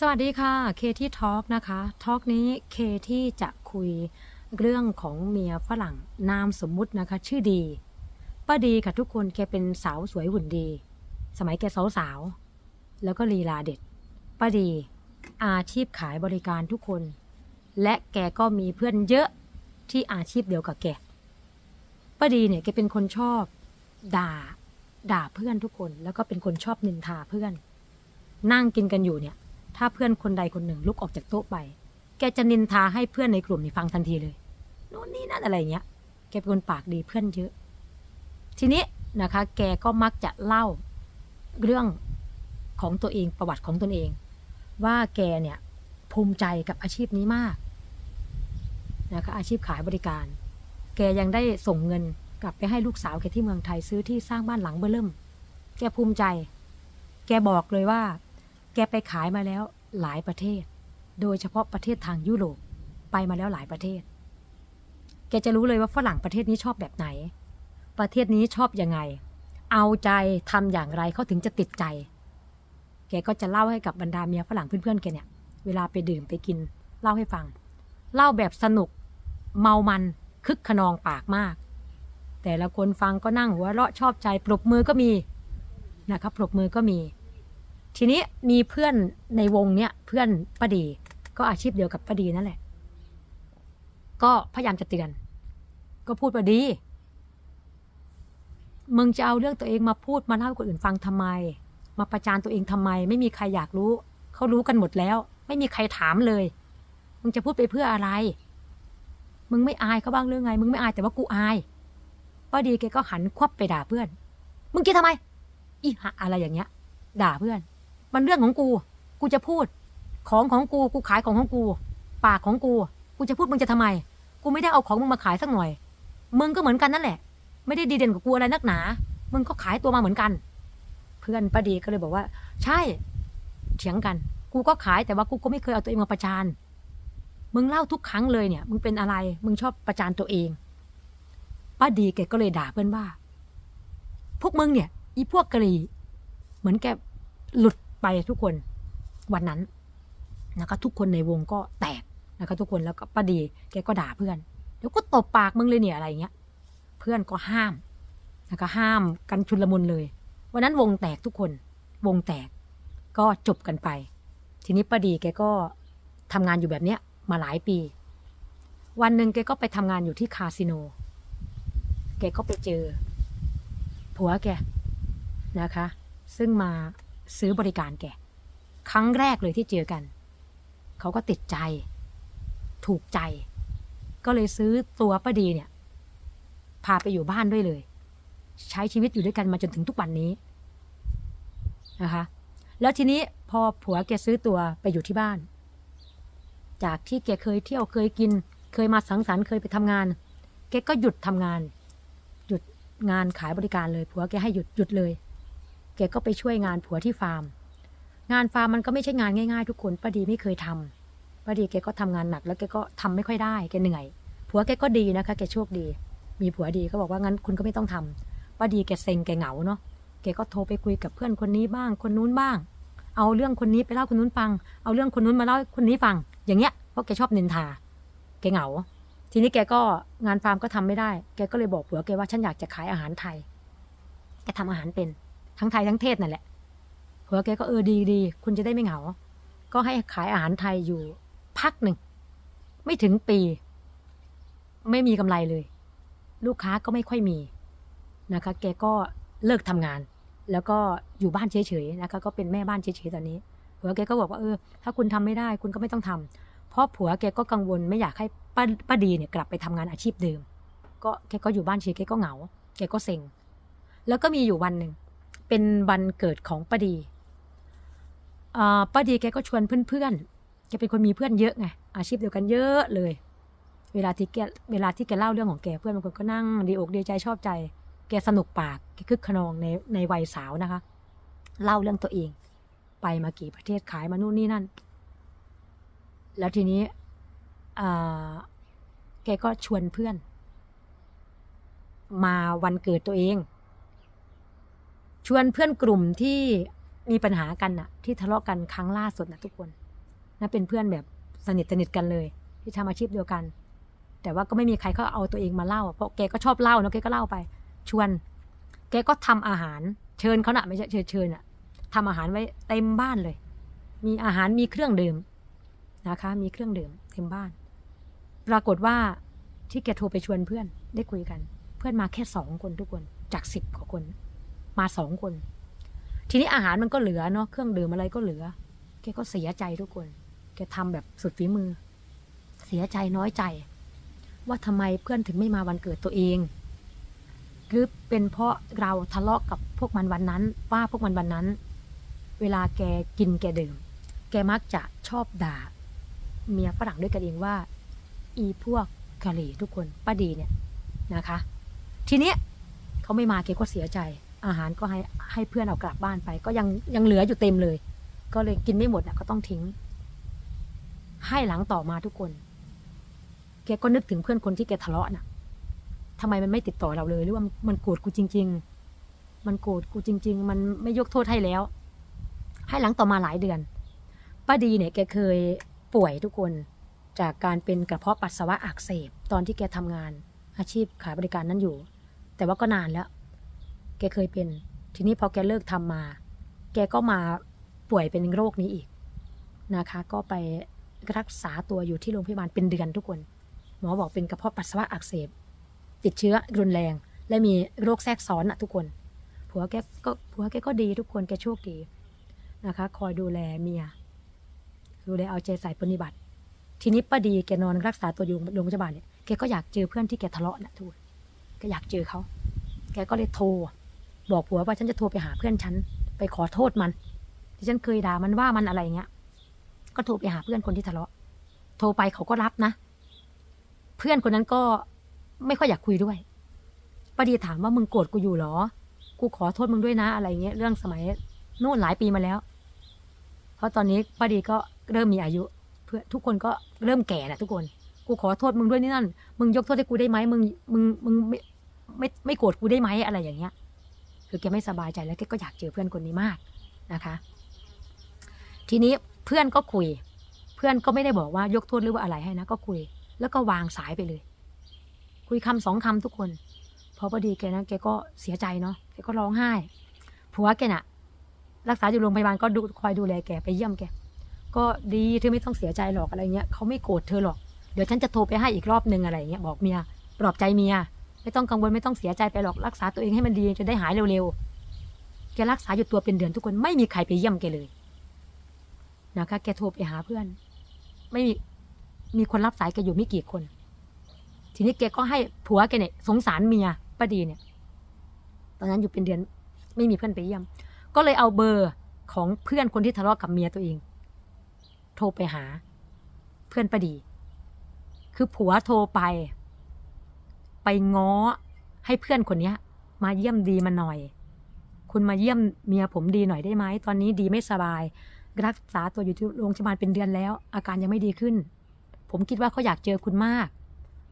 สวัสดีค่ะ เคที่ทอล์กนะคะ ทอล์กนี้เคที่จะคุยเรื่องของเมียฝรั่งนามสมมุตินะคะ ชื่อดีป้าดีค่ะทุกคนแกเป็นสาวสวยหุ่นดี สมัยแกสาวๆแล้วก็ลีลาเด็ดป้าดีอาชีพขายบริการทุกคน และแกก็มีเพื่อนเยอะที่อาชีพเดียวกับแกป้าดีเนี่ยแกเป็นคนชอบ ด่า ด่าเพื่อนทุกคน แล้วก็เป็นคนชอบนินทาเพื่อน นั่งกินกันอยู่เนี่ย ถ้าเพื่อนคนใดคนหนึ่งลุกออกจากโต๊ะไป แกจะนินทาให้เพื่อนในกลุ่มนี่ฟังทันทีเลยโน่นนี่นั่นอะไรเงี้ย แกเป็นคนปากดีเพื่อนเยอะ ทีนี้นะคะ แกก็มักจะเล่าเรื่องของตัวเองประวัติของตนเอง ว่าแกเนี่ยภูมิใจกับอาชีพนี้มากนะคะอาชีพขายบริการ แกยังได้ส่งเงินกลับไปให้ลูกสาวแกที่เมืองไทยซื้อที่สร้างบ้านหลังเบื้อเริ่ม แกภูมิใจ แกบอกเลยว่า แกไปขายมาแล้วหลายประเทศ โดยเฉพาะประเทศทางยุโรปไปมาแล้วหลายประเทศ แกจะรู้เลยว่าฝรั่งประเทศนี้ชอบแบบไหน ประเทศนี้ชอบยังไง เอาใจทำอย่างไรเขาถึงจะติดใจ แกก็จะเล่าให้กับบรรดาเมียฝรั่งเพื่อนๆแกเนี่ย เวลาไปดื่มไปกิน เล่าให้ฟัง เล่าแบบสนุก เมามันคึกขนองปากมาก แต่ละคนฟังก็นั่งหัวเราะชอบใจปรบมือก็มีนะครับปรบมือก็มี ทีนี้มีเพื่อนในวงเนี้ยเพื่อนป้าดี ก็อาชีพเดียวกับป้าดีนั่นแหละ ก็พยายามจะเตือน ก็พูดว่าดี มึงจะเอาเรื่องตัวเองมาพูดมาเล่าให้คนอื่นฟังทำไม มาประจานตัวเองทำไม ไม่มีใครอยากรู้ เขารู้กันหมดแล้ว ไม่มีใครถามเลย มึงจะพูดไปเพื่ออะไร มึงไม่อายเขาบ้างเรื่องไง มึงไม่อายแต่ว่ากูอายป้าดีแกก็หันควับไปด่าเพื่อน มึงคิดทำไม อีหะอะไรอย่างเงี้ย ด่าเพื่อน มันเรื่องของกู กูจะพูด ของของกู กูขายของของกู ปากของกู กูจะพูดมึงจะทำไม กูไม่ได้เอาของมึงมาขายสักหน่อย มึงก็เหมือนกันนั่นแหละ ไม่ได้ดีเด่นกว่ากูอะไรนักหนา มึงก็ขายตัวมาเหมือนกัน เพื่อนป้าดีก็เลยบอกว่า ใช่ เถียงกัน กูก็ขายแต่ว่ากูก็ไม่เคยเอาตัวเองมาประจาน มึงเล่าทุกครั้งเลยเนี่ย มึงเป็นอะไร มึงชอบประจานตัวเอง ป้าดีแกก็เลยด่าเพื่อนว่า พวกมึงเนี่ย อีพวกกะหรี่ เหมือนแกหลุด ไปทุกคนวันนั้นนะคะทุกคนในวงก็แตกนะคะทุกคนแล้วก็ป้าดีแกก็ด่าเพื่อนเดี๋ยวก็ตบปากมึงเลยเนี่ยอะไรเงี้ย เพื่อนก็ห้ามนะคะห้ามกันชุนลมุนเลยวันนั้นวงแตกทุกคน วงแตกก็จบกันไป ทีนี้ป้าดีแกก็ทำงานอยู่แบบเนี้ยมาหลายปี วันหนึ่งแกก็ไปทำงานอยู่ที่คาสิโน แกก็ไปเจอผัวแกนะคะ ซึ่งมา ซื้อบริการแก ครั้งแรกเลยที่เจอกัน เขาก็ติดใจ ถูกใจ ก็เลยซื้อตัวป้าดีเนี่ย พาไปอยู่บ้านด้วยเลย ใช้ชีวิตอยู่ด้วยกันมาจนถึงทุกวันนี้นะคะ แล้วทีนี้พอผัวแกซื้อตัวไปอยู่ที่บ้าน จากที่แกเคยเที่ยวเคยกิน เคยมาสังสรรค์เคยไปทำงาน แกก็หยุดทำงาน หยุดงานขายบริการเลย ผัวแกให้หยุดหยุดเลย แกก็ไปช่วยงานผัวที่ฟาร์ม งานฟาร์มมันก็ไม่ใช่งานง่ายๆ ทุกคนป้าดีไม่เคยทำป้าดีแกก็ทำงานหนัก แล้วแกก็ทำไม่ค่อยได้แกเหนื่อย ผัวแกก็ดีนะคะ แกโชคดี มีผัวดีก็บอกว่างั้นคุณก็ไม่ต้องทำป้าดีแกเซ็งแกเหงาเนาะแกก็โทรไปคุยกับเพื่อนคนนี้บ้าง คนนู้นบ้าง เอาเรื่องคนนี้ไปเล่าคนนู้นฟัง เอาเรื่องคนนู้นมาเล่าคนนี้ฟัง อย่างเงี้ยเพราะแกชอบนินทา แกเหงา ทีนี้แกก็งานฟาร์มก็ทำไม่ได้ แกก็เลยบอกผัวแกว่าฉันอยากจะขายอาหารไทย แกทำอาหารเป็น ทั้งไทยทั้งเทศนั่นแหละผัวแกก็เออดีดีคุณจะได้ไม่เหงา ก็ให้ขายอาหารไทยอยู่พักหนึ่ง ไม่ถึงปี ไม่มีกำไรเลย ลูกค้าก็ไม่ค่อยมีนะคะ แกก็เลิกทำงาน แล้วก็อยู่บ้านเฉยๆนะคะ ก็เป็นแม่บ้านเฉยๆตอนนี้ผัวแกก็บอกว่าเออ ถ้าคุณทำไม่ได้ คุณก็ไม่ต้องทำเพราะผัวแกก็กังวลไม่อยากให้ป้าป้าดีเนี่ยกลับไปทำงานอาชีพเดิม ก็แกก็อยู่บ้านเฉยแกก็เหงา แกก็เซ็งแล้วก็มีอยู่วันหนึ่ง เป็นวันเกิดของป้าดีอ่าป้าดีแกก็ชวนเพื่อนๆ แกเป็นคนมีเพื่อนเยอะไง อาชีพเดียวกันเยอะเลย เวลาที่แกเวลาที่แกเล่าเรื่องของแกเพื่อนบางคนก็นั่งดีอกดีใจชอบใจ แกสนุกปาก แกคึกขนองในในวัยสาวนะคะ เล่าเรื่องตัวเอง ไปมากี่ประเทศขายมานู่นนี่นั่น แล้วทีนี้อ่าแกก็ชวนเพื่อน มาวันเกิดตัวเอง ชวนเพื่อนกลุ่มที่มีปัญหากันน่ะที่ทะเลาะกันครั้งล่าสุดนะทุกคนนะเป็นเพื่อนแบบสนิทสนิทกันเลย ที่ทำอาชีพเดียวกัน แต่ว่าก็ไม่มีใครเขาเอาตัวเองมาเล่าเพราะแกก็ชอบเล่าเนอะแกก็เล่าไป ชวน แกก็ทำอาหาร เชิญเขาหนะไม่ใช่เชิญเชิญน่ะทำอาหารไว้เต็มบ้านเลย มีอาหารมีเครื่องดื่มนะคะ มีเครื่องดื่มเต็มบ้าน ปรากฏว่าที่แกโทรไปชวนเพื่อนได้คุยกัน เพื่อนมาแค่สองคนทุกคนจากสิบกว่าคน มาสองคน ทีนี้อาหารมันก็เหลือเนาะเครื่องดื่มอะไรก็เหลือแกก็เสียใจทุกคน แกทำแบบสุดฝีมือ เสียใจน้อยใจ ว่าทำไมเพื่อนถึงไม่มาวันเกิดตัวเองหรือเป็นเพราะเราทะเลาะกับพวกมันวันนั้น ว่าพวกมันวันนั้น เวลาแกกินแกดื่ม แกมักจะชอบด่า เมียฝรั่งด้วยกันเองว่า อีพวกกะหรี่ทุกคนป้าดีเนี่ยนะคะ ทีเนี้ยเขาไม่มาแกก็เสียใจ อาหารก็ให้ให้เพื่อนเอากลับบ้านไป ก็ยังยังเหลืออยู่เต็มเลย ก็เลยกินไม่หมดอะก็ต้องทิ้ง ให้หลังต่อมาทุกคน แกก็นึกถึงเพื่อนคนที่แกทะเลาะน่ะทำไมมันไม่ติดต่อเราเลย หรือว่ามันโกรธกูจริง ๆ มันโกรธกูจริง ๆ มันไม่ยกโทษให้แล้ว ให้หลังต่อมาหลายเดือนป้าดีเนี่ยแกเคยป่วยทุกคนจากการเป็นกระเพาะปัสสาวะอักเสบตอนที่แกทำงาน อาชีพขายบริการนั้นอยู่ แต่ว่าก็นานแล้ว แกเคยเป็น ทีนี้พอแกเลิกทำมา แกก็มาป่วยเป็นโรคนี้อีกนะคะ ก็ไปรักษาตัวอยู่ที่โรงพยาบาลเป็นเดือนทุกคน หมอบอกเป็นกระเพาะปัสสาวะอักเสบ ติดเชื้อรุนแรง และมีโรคแทรกซ้อนอะทุกคน ผัวแกก็ผัวแกก็ดีทุกคนแกโชคดีนะคะ คอยดูแลเมีย ดูแลเอาใจใส่ปฏิบัติ ทีนี้ป้าดีแกนอนรักษาตัวอยู่โรงพยาบาลเนี่ย แกก็อยากเจอเพื่อนที่แกทะเลาะนะทุกคนแกอยากเจอเขา แกก็เลยโทร บอกผัวว่าฉันจะโทรไปหาเพื่อนฉัน ไปขอโทษมัน ที่ฉันเคยด่ามันว่ามันอะไรเงี้ย ก็โทรไปหาเพื่อนคนที่ทะเลาะ โทรไปเขาก็รับนะ เพื่อนคนนั้นก็ไม่ค่อยอยากคุยด้วยป้าดีถามว่ามึงโกรธกูอยู่หรอ กูขอโทษมึงด้วยนะอะไรเงี้ยเรื่องสมัยนู่นหลายปีมาแล้ว เพราะตอนนี้ป้าดีก็เริ่มมีอายุ เพื่อทุกคนก็เริ่มแก่แหละทุกคน กูขอโทษมึงด้วยนี่นั่น มึงยกโทษให้กูได้ไหมมึงมึงมึงไม่ไม่ไม่โกรธกูได้ไหมอะไรอย่างเงี้ย คือแกไม่สบายใจแล้วแกก็อยากเจอเพื่อนคนนี้มากนะคะ ทีนี้เพื่อนก็คุย เพื่อนก็ไม่ได้บอกว่ายกโทษหรือว่าอะไรให้นะก็คุย แล้วก็วางสายไปเลย คุยคำสองคำทุกคนพอพอดีแกนะแกก็เสียใจเนาะแกก็ร้องไห้ผัวแกน่ะ รักษาอยู่โรงพยาบาลก็ดูคอยดูแลแกไปเยี่ยมแกก็ดีเธอไม่ต้องเสียใจหรอกอะไรเงี้ยเขาไม่โกรธเธอหรอกเดี๋ยวฉันจะโทรไปให้อีกรอบนึงอะไรเงี้ยบอกเมียปลอบใจเมีย ไม่ต้องกังวลไม่ต้องเสียใจไปหรอกรักษาตัวเองให้มันดีจะได้หายเร็วๆแกรักษาอยู่ตัวเป็นเดือนทุกคนไม่มีใครไปเยี่ยมแกเลยนะคะแกโทรไปหาเพื่อน ไม่มีมีคนรับสายแกอยู่ไม่กี่คน ทีนี้แกก็ให้ผัวแกเนี่ยสงสารเมียป้าดีเนี่ย ตอนนั้นอยู่เป็นเดือนไม่มีเพื่อนไปเยี่ยม ก็เลยเอาเบอร์ของเพื่อนคนที่ทะเลาะกับเมียตัวเอง โทรไปหา เพื่อนป้าดี คือผัวโทรไป ไปง้อให้เพื่อนคนเนี้ย มาเยี่ยมดีมาหน่อย คุณมาเยี่ยมเมียผมดีหน่อยได้ไหมตอนนี้ดีไม่สบาย รักษาตัวอยู่ที่โรงพยาบาลเป็นเดือนแล้ว อาการยังไม่ดีขึ้น ผมคิดว่าเขาอยากเจอคุณมาก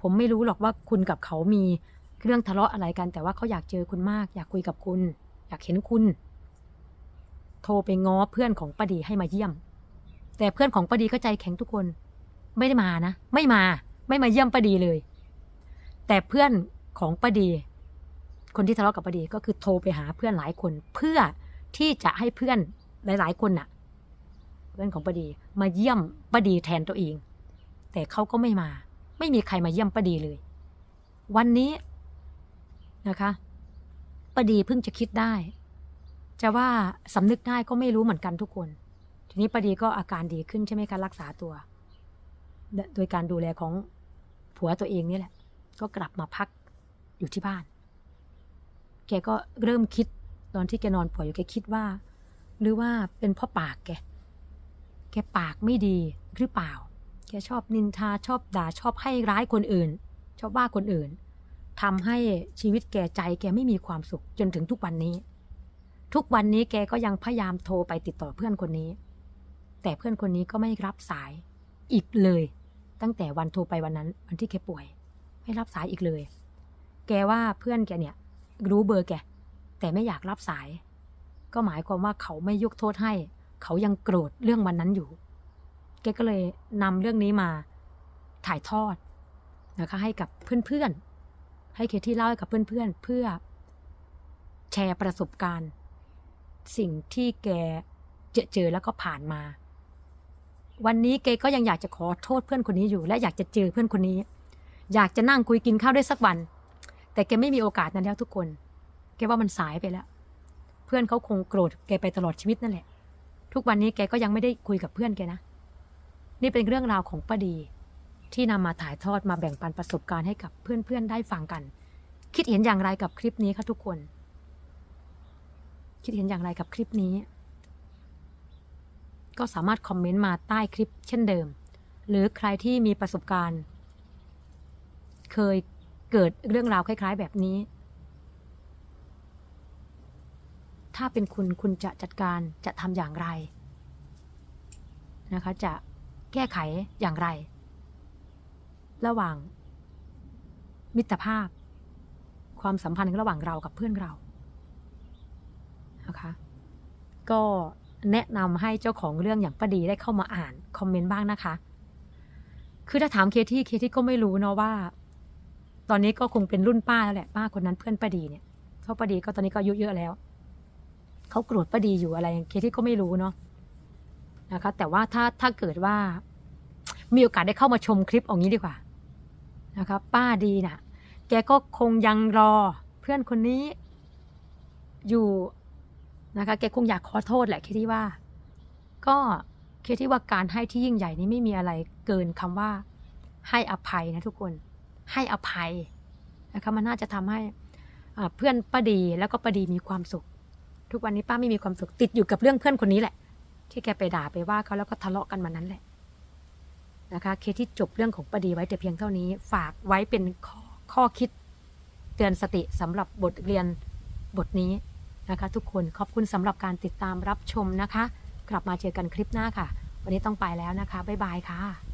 ผมไม่รู้หรอกว่าคุณกับเขามีเรื่องทะเลาะอะไรกัน แต่ว่าเขาอยากเจอคุณมาก อยากคุยกับคุณ อยากเห็นคุณ โทรไปง้อเพื่อนของป้าดีให้มาเยี่ยม แต่เพื่อนของป้าดีก็ใจแข็งทุกคน ไม่ได้มานะ ไม่มา ไม่มาเยี่ยมป้าดีเลย แต่เพื่อนของป้าดี คนที่ทะเลาะกับป้าดีก็คือโทรไปหาเพื่อนหลายคน เพื่อที่จะให้เพื่อนหลาย ๆ คนน่ะ เพื่อนของป้าดีมาเยี่ยมป้าดีแทนตัวเอง แต่เขาก็ไม่มา ไม่มีใครมาเยี่ยมป้าดีเลย วันนี้นะคะป้าดีเพิ่งจะคิดได้ จะว่าสำนึกได้ก็ไม่รู้เหมือนกันทุกคน ทีนี้ป้าดีก็อาการดีขึ้นใช่ไหมคะรักษาตัว โดยการดูแลของผัวตัวเองนี่แหละ ก็กลับมาพักอยู่ที่บ้าน แกก็เริ่มคิดตอนที่แกนอนป่วยอยู่แกคิดว่า หรือว่าเป็นเพ่อปากแก แกปากไม่ดีหรือเปล่า แกชอบนินทาชอบด่าชอบให้ร้ายคนอื่น ชอบว่าคนอื่นทำให้ชีวิตแกใจแกไม่มีความสุขจนถึงทุกวันนี้ ทุกวันนี้แกก็ยังพยายามโทรไปติดต่อเพื่อนคนนี้ แต่เพื่อนคนนี้ก็ไม่รับสายอีกเลย ตั้งแต่วันโทรไปวันนั้นวันที่แกป่วย ไม่รับสายอีกเลย แกว่าเพื่อนแกเนี่ย รู้เบอร์แก แต่ไม่อยากรับสาย ก็หมายความว่าเขาไม่ยกโทษให้ เขายังโกรธเรื่องวันนั้นอยู่ แกก็เลยนำเรื่องนี้มาถ่ายทอดนะคะ ให้กับเพื่อนๆ ให้เคที่เล่าให้กับเพื่อนๆ เพื่อแชร์ประสบการณ์ สิ่งที่แกเจอเจอแล้วก็ผ่านมา วันนี้แกก็ยังอยากจะขอโทษเพื่อนคนนี้อยู่ และอยากจะเจอเพื่อนคนนี้ อยากจะนั่งคุยกินข้าวได้สักวัน แต่แกไม่มีโอกาสนั้นแล้วทุกคน แกว่ามันสายไปแล้ว เพื่อนเขาคงโกรธแกไปตลอดชีวิตนั่นแหละ ทุกวันนี้แกก็ยังไม่ได้คุยกับเพื่อนแกนะ นี่เป็นเรื่องราวของป้าดี ที่นำมาถ่ายทอดมาแบ่งปันประสบการณ์ให้กับเพื่อนๆได้ฟังกัน คิดเห็นอย่างไรกับคลิปนี้คะทุกคน คิดเห็นอย่างไรกับคลิปนี้ ก็สามารถคอมเมนต์มาใต้คลิปเช่นเดิม หรือใครที่มีประสบการณ์ เคยเกิดเรื่องราวคล้าย ๆ แบบนี้ ถ้าเป็นคุณคุณจะจัดการจะทำอย่างไรนะคะ จะแก้ไขอย่างไร ระหว่าง มิตรภาพ ความสัมพันธ์ระหว่างเรากับเพื่อนเรานะคะ ก็แนะนำให้เจ้าของเรื่องอย่างป้าดีได้เข้ามาอ่าน คอมเมนต์บ้างนะคะ คือถ้าถามเคที่เคที่ก็ไม่รู้เนาะว่า ตอนนี้ก็คงเป็นรุ่นป้าแล้วแหละป้าคนนั้นเพื่อนป้าดีเนี่ยเพราป้าดีก็ตอนนี้ก็อายุเยอะแล้วเขาโกรธป้าดีอยู่อะไรเคที่ก็ไม่รู้เนาะนะคะ แต่ว่าถ้าถ้าเกิดว่า มีโอกาสได้เข้ามาชมคลิปอย่างนี้ดีกว่านะคะป้าดีน่ะ แกก็คงยังรอเพื่อนคนนี้อยู่นะคะแกคงอยากขอโทษแหละคิดที่ว่า ก็คิดที่ว่าการให้ที่ยิ่งใหญ่นี้ไม่มีอะไรเกินคำว่าให้อภัยนะทุกคน ให้อภัยนะคะมันน่าจะทำให้เพื่อนป้าดีแล้วก็ป้าดีมีความสุข ทุกวันนี้ป้าไม่มีความสุขติดอยู่กับเรื่องเพื่อนคนนี้แหละ ที่แกไปด่าไปว่าเขาแล้วก็ทะเลาะกันมานั้นแหละนะคะเคสที่จบเรื่องของป้าดีไว้แต่เพียงเท่านี้ ฝากไว้เป็นข้อข้อคิดเตือนสติสำหรับบทเรียนบทนี้นะคะ ทุกคนขอบคุณสำหรับการติดตามรับชมนะคะ กลับมาเจอกันคลิปหน้าค่ะ วันนี้ต้องไปแล้วนะคะบ๊ายบายค่ะ